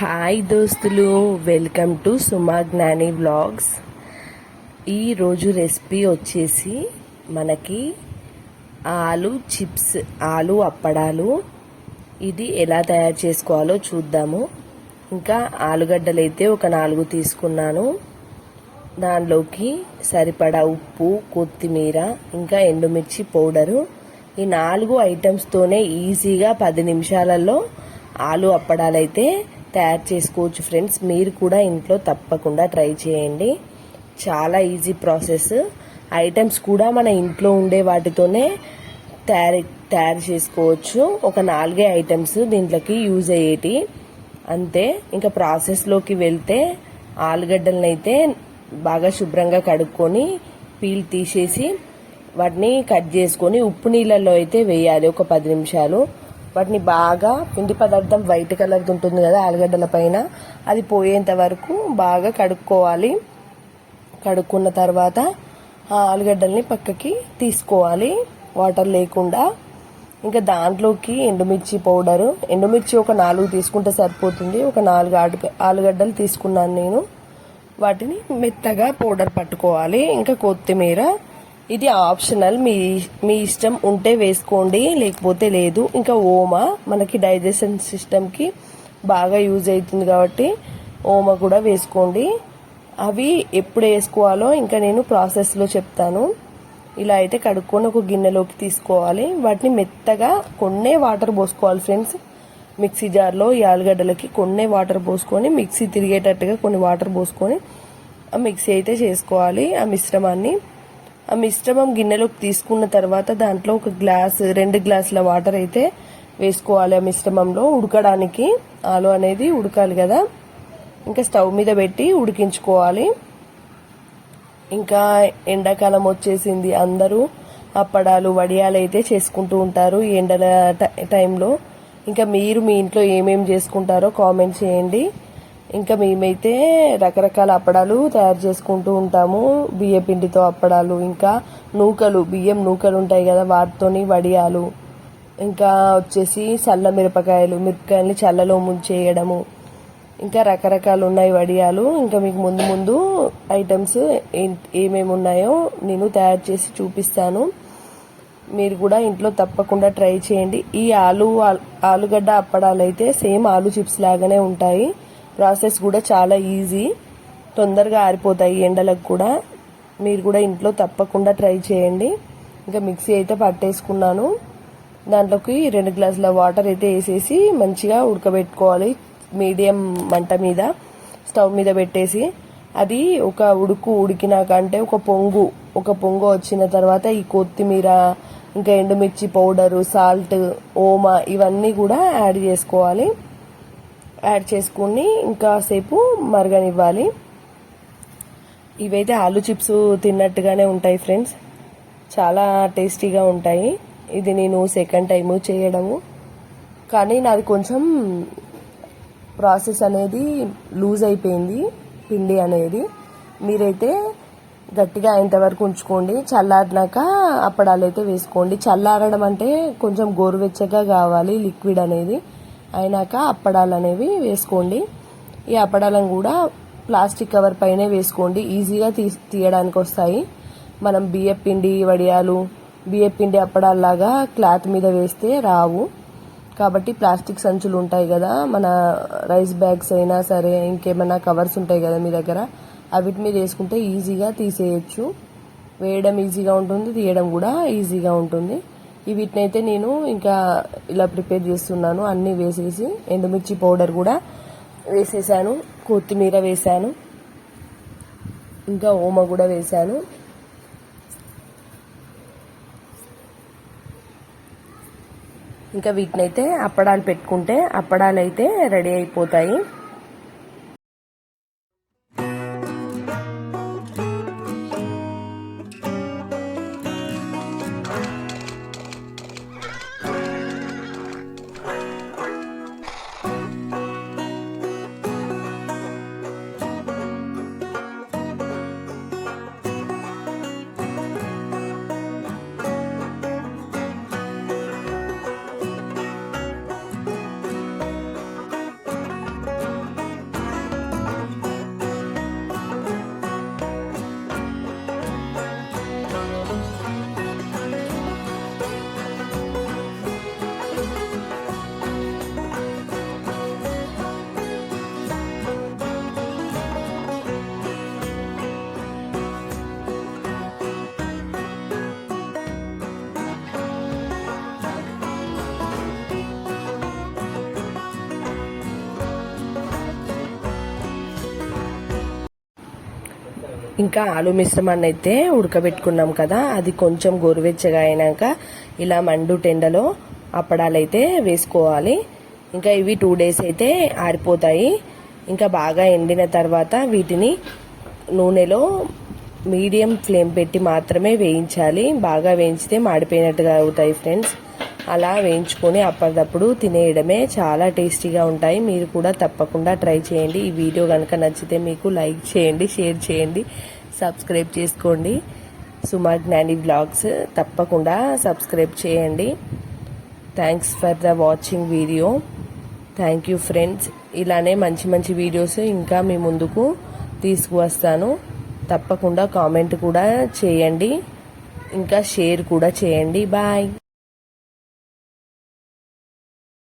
Hi దోస్తులు welcome to సుమా జ్ఞాని vlogs. ఈరోజు రెసిపీ వచ్చేసి మనకి ఆలు చిప్స్ ఆలు అప్పడాలు. ఇది ఎలా తయారు చేసుకోవాలో చూద్దాము. ఇంకా ఆలుగడ్డలు అయితే ఒక నాలుగు తీసుకున్నాను. దానిలోకి సరిపడా ఉప్పు కొత్తిమీర ఇంకా ఎండుమిర్చి పౌడరు. ఈ నాలుగు ఐటమ్స్తోనే ఈజీగా పది నిమిషాలలో ఆలు అప్పడాలైతే తయారు చేసుకోవచ్చు ఫ్రెండ్స్. మీరు కూడా ఇంట్లో తప్పకుండా ట్రై చేయండి. చాలా ఈజీ ప్రాసెస్. ఐటమ్స్ కూడా మన ఇంట్లో ఉండే వాటితోనే తయారు తయారు చేసుకోవచ్చు. ఒక నాలుగే ఐటమ్స్ దీంట్లోకి యూజ్ అయ్యేటి. అంతే. ఇంకా ప్రాసెస్లోకి వెళ్తే ఆలుగడ్డలను అయితే బాగా శుభ్రంగా కడుక్కొని పీల్ తీసేసి వాటిని కట్ చేసుకొని ఉప్పు నీళ్ళల్లో అయితే వేయాలి. ఒక పది నిమిషాలు. వాటిని బాగా పిండి పదార్థం వైట్ కలర్ ఉంటుంది కదా ఆలుగడ్డల పైన. అది పోయేంత వరకు బాగా కడుక్కోవాలి. కడుక్కున్న తర్వాత ఆ ఆలుగడ్డల్ని పక్కకి తీసుకోవాలి. వాటర్ లేకుండా. ఇంకా దాంట్లోకి ఎండుమిర్చి పౌడరు. ఎండుమిర్చి ఒక నాలుగు తీసుకుంటే సరిపోతుంది. ఒక నాలుగు ఆలుగడ్డలు తీసుకున్నాను నేను. వాటిని మెత్తగా పౌడర్ పట్టుకోవాలి. ఇంకా కొత్తిమీర ఇది ఆప్షనల్. మీ మీ ఇష్టం ఉంటే వేసుకోండి లేకపోతే లేదు. ఇంకా ఓమా మనకి డైజెషన్ సిస్టమ్కి బాగా యూజ్ అవుతుంది కాబట్టి ఓమా కూడా వేసుకోండి. అవి ఎప్పుడు వేసుకోవాలో ఇంకా నేను ప్రాసెస్లో చెప్తాను. ఇలా అయితే కడుక్కొని ఒక గిన్నెలోకి తీసుకోవాలి. వాటిని మెత్తగా కొన్నే వాటర్ పోసుకోవాలి ఫ్రెండ్స్. మిక్సీ జార్లో ఈ ఆలుగడ్డలకి కొన్నే వాటర్ పోసుకొని మిక్సీ తిరిగేటట్టుగా కొన్ని వాటర్ పోసుకొని ఆ మిక్సీ అయితే చేసుకోవాలి ఆ మిశ్రమాన్ని. ఆ మిశ్రమం గిన్నెలోకి తీసుకున్న తర్వాత దాంట్లో ఒక గ్లాస్ రెండు గ్లాసుల వాటర్ అయితే వేసుకోవాలి ఆ మిశ్రమంలో. ఉడకడానికి ఆలు అనేది ఉడకాలి కదా. ఇంకా స్టవ్ మీద పెట్టి ఉడికించుకోవాలి. ఇంకా ఎండాకాలం వచ్చేసింది. అందరూ అప్పడాలు వడియాలు అయితే చేసుకుంటూ ఉంటారు ఈ ఎండల టైంలో. ఇంకా మీరు మీ ఇంట్లో ఏమేమి చేసుకుంటారో కామెంట్ చేయండి. ఇంకా మేమైతే రకరకాల అప్పడాలు తయారు చేసుకుంటూ ఉంటాము. బియ్య పిండితో అప్పడాలు ఇంకా నూకలు బియ్యం నూకలు ఉంటాయి కదా వాటితోని వడియాలు. ఇంకా వచ్చేసి చల్ల మిరపకాయలు మిరపకాయలని చల్లలో ముంచేయడము. ఇంకా రకరకాలు ఉన్నాయి వడియాలు. ఇంకా మీకు ముందు ముందు ఐటమ్స్ ఏమేమి ఉన్నాయో నేను తయారు చేసి చూపిస్తాను. మీరు కూడా ఇంట్లో తప్పకుండా ట్రై చేయండి. ఈ ఆలు ఆలుగడ్డ అప్పడాలు అయితే సేమ్ ఆలు చిప్స్ లాగానే ఉంటాయి. ప్రాసెస్ కూడా చాలా ఈజీ. తొందరగా ఆరిపోతాయి ఎండలకు కూడా. మీరు కూడా ఇంట్లో తప్పకుండా ట్రై చేయండి. ఇంకా మిక్సీ అయితే పట్టేసుకున్నాను. దాంట్లోకి రెండు గ్లాసుల వాటర్ అయితే వేసేసి మంచిగా ఉడకబెట్టుకోవాలి. మీడియం మంట మీద స్టవ్ మీద పెట్టేసి. అది ఒక ఉడుకు ఉడికినాక అంటే ఒక పొంగు ఒక పొంగు వచ్చిన తర్వాత ఈ కొత్తిమీర ఇంకా ఎండుమిర్చి పౌడరు సాల్ట్ ఓమా ఇవన్నీ కూడా యాడ్ చేసుకోవాలి. యాడ్ చేసుకుని ఇంకాసేపు మరగనివ్వాలి. ఇవైతే ఆలు చిప్స్ తిన్నట్టుగానే ఉంటాయి ఫ్రెండ్స్. చాలా టేస్టీగా ఉంటాయి. ఇది నేను సెకండ్ టైము చేయడము. కానీ నాది కొంచెం ప్రాసెస్ అనేది లూజ్ అయిపోయింది పిండి అనేది. మీరైతే గట్టిగా అయినంతవరకు ఉంచుకోండి. చల్లారినాక అప్పడాలు అయితే వేసుకోండి. చల్లారడం అంటే కొంచెం గోరువెచ్చగా కావాలి లిక్విడ్ అనేది. అయినాక అప్పడాలు అనేవి వేసుకోండి. ఈ అప్పడాలను కూడా ప్లాస్టిక్ కవర్ పైనే వేసుకోండి. ఈజీగా తీ తీయడానికి వస్తాయి మనం బియ్య పిండి వడియాలు బియ్య పిండి అప్పడాల్లాగా క్లాత్ మీద వేస్తే రావు. కాబట్టి ప్లాస్టిక్ సంచులు ఉంటాయి కదా మన రైస్ బ్యాగ్స్ అయినా సరే ఇంకేమైనా కవర్స్ ఉంటాయి కదా మీ దగ్గర అవిటి మీద వేసుకుంటే ఈజీగా తీసేయచ్చు. వేయడం ఈజీగా ఉంటుంది తీయడం కూడా ఈజీగా ఉంటుంది. వీటినైతే నేను ఇంకా ఇలా ప్రిపేర్ చేస్తున్నాను. అన్నీ వేసేసి ఎండుమిర్చి పౌడర్ కూడా వేసేసాను. కొత్తిమీర వేసాను. ఇంకా ఓమ కూడా వేసాను. ఇంకా వీటినైతే అప్పడాలు పెట్టుకుంటే అప్పడాలు అయితే రెడీ అయిపోతాయి. ఇంకా ఆలు మిశ్రమాన్ని అయితే ఉడకబెట్టుకున్నాం కదా. అది కొంచెం గోరువెచ్చగా అయినాక ఇలా మండు టెండలో అప్పడాలైతే వేసుకోవాలి. ఇంకా ఇవి టూ డేస్ అయితే ఆరిపోతాయి. ఇంకా బాగా ఎండిన తర్వాత వీటిని నూనెలో మీడియం ఫ్లేమ్ పెట్టి మాత్రమే వేయించాలి. బాగా వేయించితే మాడిపోయినట్టుగా అవుతాయి ఫ్రెండ్స్. అలా వేయించుకొని అప్పటికప్పుడు తినేయడమే చాలా టేస్టీగా ఉంటాయి. మీరు కూడా తప్పకుండా ట్రై చేయండి. ఈ వీడియో కనుక నచ్చితే మీకు లైక్ చేయండి షేర్ చేయండి సబ్స్క్రైబ్ చేసుకోండి. సుమా జ్ఞాని బ్లాగ్స్ తప్పకుండా సబ్స్క్రైబ్ చేయండి. Thanks for the watching video thank you friends ఇలానే మంచి మంచి వీడియోస్ ఇంకా మీ ముందుకు తీసుకువస్తాను. తప్పకుండా కామెంట్ కూడా చేయండి. ఇంకా షేర్ కూడా చేయండి. బాయ్